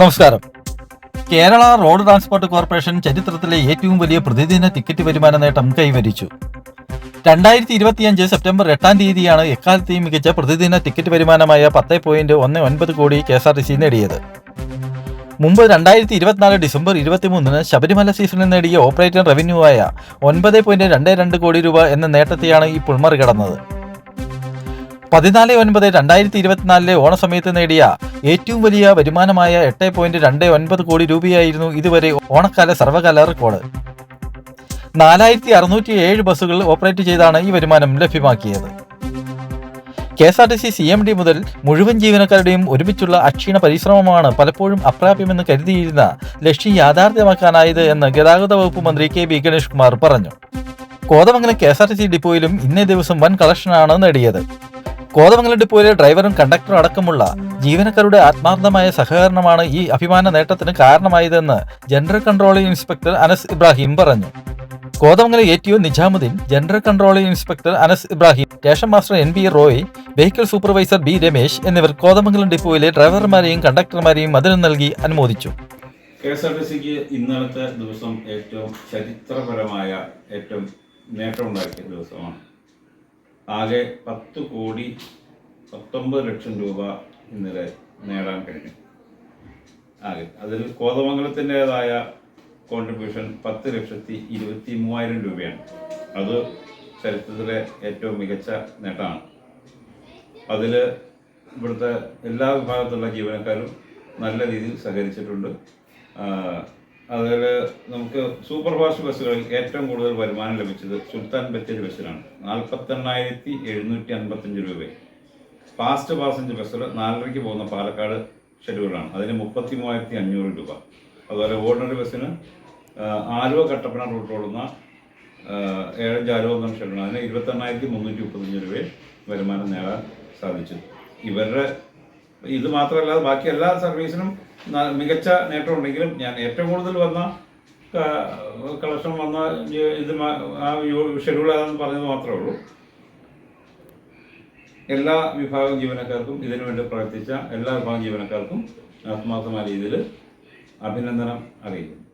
നമസ്കാരം. Kerala road transport corporation ചരിത്രത്തിലെ ഏറ്റവും വലിയ പ്രതിദിന ടിക്കറ്റ് വരുമാന നേട്ടം കൈവരിച്ചു. രണ്ടായിരത്തി ഇരുപത്തിയഞ്ച് സെപ്റ്റംബർ എട്ടാം തീയതിയാണ് എക്കാലത്തെയും മികച്ച പ്രതിദിന ടിക്കറ്റ് വരുമാനമായ പത്ത് പോയിന്റ് ഒന്ന് ഒൻപത് കോടി K S R T C നേടിയത്. മുമ്പ് രണ്ടായിരത്തി ഇരുപത്തിനാല് ഡിസംബർ ഇരുപത്തിമൂന്നിന് ശബരിമല സീസണിൽ നേടിയ ഓപ്പറേറ്റിംഗ് റവന്യൂ ആയ ഒൻപത് പോയിന്റ് രണ്ട് രണ്ട് കോടി രൂപ എന്ന നേട്ടത്തെയാണ് ഇപ്പോൾ മറികടന്നത്. പതിനാല് ഒൻപത് രണ്ടായിരത്തി ഇരുപത്തിനാലിലെ ഓണസമയത്ത് നേടിയ ഏറ്റവും വലിയ വരുമാനമായ എട്ട് പോയിന്റ് രണ്ട് ഒൻപത് കോടി രൂപയായിരുന്നു ഇതുവരെ ഓണക്കാല സർവകാല റെക്കോർഡ്. നാലായിരത്തി അറുന്നൂറ്റി ഏഴ് ബസ്സുകൾ ഓപ്പറേറ്റ് ചെയ്താണ് ഈ വരുമാനം ലഭ്യമാക്കിയത്. K S R T C C M D മുതൽ മുഴുവൻ ജീവനക്കാരുടെയും ഒരുമിച്ചുള്ള അക്ഷീണ പരിശ്രമമാണ് പലപ്പോഴും അപ്രാപ്യമെന്ന് കരുതിയിരുന്ന ലക്ഷ്യം യാഥാർത്ഥ്യമാക്കാനായത് എന്ന് ഗതാഗത വകുപ്പ് മന്ത്രി കെ ബി ഗണേഷ് കുമാർ പറഞ്ഞു. Kothamangalam K S R T C ഡിപ്പോയിലും ഇന്നേ ദിവസം വൻ കളക്ഷനാണ് നേടിയത്. കോതമംഗലം ഡിപ്പോയിലെ ഡ്രൈവറും കണ്ടക്ടറും അടക്കമുള്ള ജീവനക്കാരുടെ ആത്മാർത്ഥമായ സഹകരണമാണ് ഈ അഭിമാന നേട്ടത്തിന് കാരണമായതെന്ന് general controlling inspector Anas Ibrahim പറഞ്ഞു. Kothamangalam A T O Nijamudheen general controlling inspector Anas Ibrahim station master N B Roy vehicle supervisor B Ramesh എന്നിവർ കോതമംഗലം ഡിപ്പോയിലെ ഡ്രൈവർമാരെയും കണ്ടക്ടർമാരെയും മധുരം നൽകി അനുമോദിച്ചു. കെ എസ് ആർ ടി സിക്ക് ഇന്നലത്തെ ദിവസം ഏറ്റവും ചരിത്രപരമായ ഏറ്റവും നേട്ടമുണ്ടാക്കിയ ദിവസമാണ്. ആകെ പത്ത് കോടി പത്തൊമ്പത് ലക്ഷം രൂപ ഇന്നലെ നേടാൻ കഴിഞ്ഞു. ആകെ. അതിൽ കോതമംഗലത്തിന്റെതായ കോൺട്രിബ്യൂഷൻ പത്ത് ലക്ഷത്തി ഇരുപത്തി മൂവായിരം രൂപയാണ്. അത് ചരിത്രത്തിലെ ഏറ്റവും മികച്ച നേട്ടമാണ്. അതിൽ ഇവിടുത്തെ എല്ലാ വിഭാഗത്തിലുള്ള ജീവനക്കാരും നല്ല രീതിയിൽ സഹകരിച്ചിട്ടുണ്ട്. അതിൽ നമുക്ക് സൂപ്പർ ഫാസ്റ്റ് ബസ്സുകളിൽ ഏറ്റവും കൂടുതൽ വരുമാനം ലഭിച്ചത് സുൽത്താൻ ബത്തേരി ബസ്സിനാണ് നാൽപ്പത്തെണ്ണായിരത്തി എഴുന്നൂറ്റി അൻപത്തഞ്ച് രൂപ. ഫാസ്റ്റ് പാസഞ്ചർ ബസ്സുകൾ നാലരയ്ക്ക് പോകുന്ന പാലക്കാട് ഷെഡ്യൂളാണ് അതിന് മുപ്പത്തി മൂവായിരത്തി അഞ്ഞൂറ് രൂപ. അതുപോലെ ഓർഡിനറി ബസ്സിന് ആലുവ കട്ടപ്പന റൂട്ട് ഓടുന്ന ഏഴഞ്ച് ആലുവ എന്ന ഷെഡ്യൂളാണ് അതിന് ഇരുപത്തെണ്ണായിരത്തി മുന്നൂറ്റി മുപ്പത്തഞ്ച് രൂപ വരുമാനം നേടാൻ സാധിച്ചു. ഇവരുടെ ഇത് മാത്രമല്ല ബാക്കി എല്ലാ സർവീസിനും മികച്ച നേട്ടം ഉണ്ടെങ്കിലും ഞാൻ ഏറ്റവും കൂടുതൽ വന്ന കളക്ഷൻ വന്ന ഇത് ആ ഷെഡ്യൂൾ ഏതാണെന്ന് പറഞ്ഞത് മാത്രമേ ഉള്ളൂ. എല്ലാ വിഭാഗം ജീവനക്കാർക്കും ഇതിനു വേണ്ടി പ്രവർത്തിച്ച എല്ലാ വിഭാഗം ജീവനക്കാർക്കും ആത്മാർത്ഥമായ രീതിയിൽ അഭിനന്ദനം അറിയിക്കുന്നു.